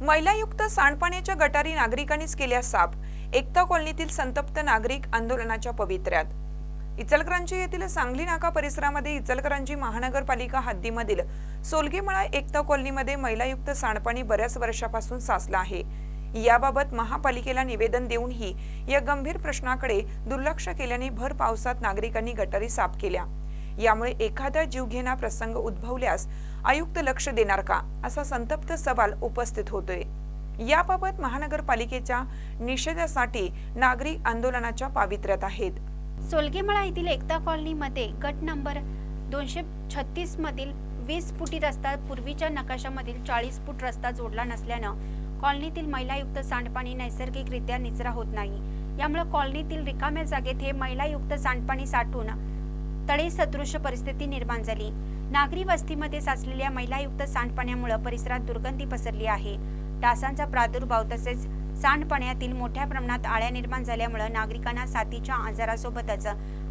मैलायुक्त सांडपाण्याच्या गटारी नागरिकांनीच केल्या साफ एकता कॉलनीतील संतप्त नागरिक आंदोलनाच्या पवित्र्यात. इचलकरंजी येथील सांगली नाका परिसरामध्ये इचलकरंजी महानगरपालिका हद्दीमधील सोलगेमळा एकता कॉलनीमध्ये मैलायुक्त सांडपाणी बऱ्याच वर्षापासून साचलं आहे. याबाबत महापालिकेला निवेदन देऊनही या गंभीर प्रश्नाकडे दुर्लक्ष केल्याने भर पावसात नागरिकांनी गटारी साफ केल्या. यामुळे एखादा जीवघेणा प्रसंग उद्भवल्यास आयुक्त लक्ष देणार का? असा संतप्त सवाल उपस्थित होतोय. याबाबत महानगरपालिकेच्या निषेधासाठी नागरिक आंदोलनाच्या पावित्र्यात आहेत. सोलगेमळा येथील एकता कॉलनीमध्ये गट नंबर दोनशे छत्तीस मधील वीस फुटी रस्ता पूर्वीच्या नकाशामधील चाळीस फूट रस्ता जोडला नसल्यानं कॉलनीतील महिलायुक्त सांडपाणी नैसर्गिकरित्या निचरा होत नाही. यामुळे कॉलनीतील रिकाम्या जागेत हे महिलायुक्त सांडपाणी साठून तळे सदृश परिस्थिती निर्माण झाली. नागरी वस्तीमध्ये साचलेल्या मैलायुक्त सांडपाण्यामुळे परिसरात दुर्गंधी पसरली आहे. डासांचा प्रादुर्भाव तसेच सांडपाण्यातील मोठ्या प्रमाणात आळ्या निर्माण झाल्यामुळे नागरिकांना साथीच्या आजारासोबतच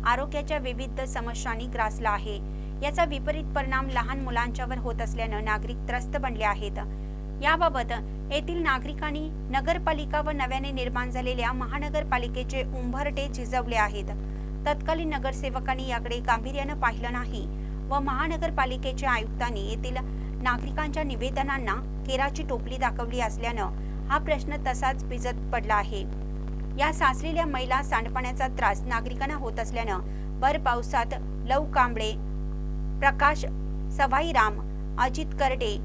आरोग्याच्या विविध समस्यांनी ग्रासला आहे. याचा विपरीत परिणाम लहान मुलांच्यावर होत असल्यानं नागरिक त्रस्त बनले आहेत. याबाबत येथील नागरिकांनी नगरपालिका व नव्याने निर्माण झालेल्या महानगरपालिकेचे उंभरटे झिजवले आहेत. तत्कालीन नगरसेवकांनी याकडे गांभीर्यानं पाहिलं नाही व महानगरपालिकेच्या आयुक्तांनी येथील नागरिकांच्या निवेदनांना केराची टोपली दाखवली असल्यानं हा प्रश्न तसाच भिजत पडला आहे. या साचलेल्या महिला सांडपाण्याचा त्रास नागरिकांना होत असल्यानं भर पावसात लव कांबळे प्रकाश सवाईराम अजित करडे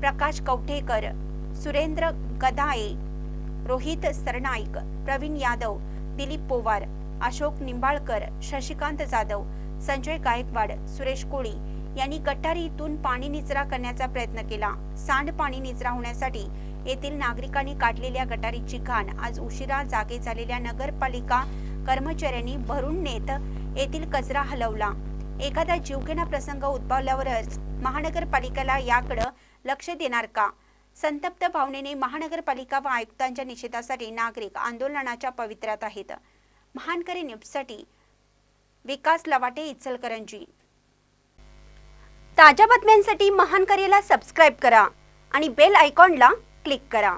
प्रकाश कवठेकर सुरेंद्र गदाये रोहित सरनाईक प्रवीण यादव दिलीप पोवार अशोक निंबाळकर शशिकांत जाधव संजय गायकवाड सुरेश कोळी यांनी गटारीतून पाणी निचरा करण्याचा प्रयत्न केला. सांडपाणी निचरा होण्यासाठी येथील नागरिकांनी काढलेल्या गटारीची घाण आज उशिरा जागे झालेल्या नगरपालिका कर्मचाऱ्यांनी भरून नेत येथील कचरा हलवला. एखादा जीवघेणा प्रसंग उद्भवल्यावरच महानगरपालिकेला याकडं लक्ष देणार का? संतप्त भावनेने महानगरपालिका व आयुक्तांच्या निषेधासाठी नागरिक आंदोलनाच्या पवित्र्यात आहेत. महानकरी न्यूजसाठी विकास लवाटे इचलकरंजी. ताज्या बातम्यांसाठी महानकरीला सबस्क्राईब करा आणि बेल आयकॉनला क्लिक करा.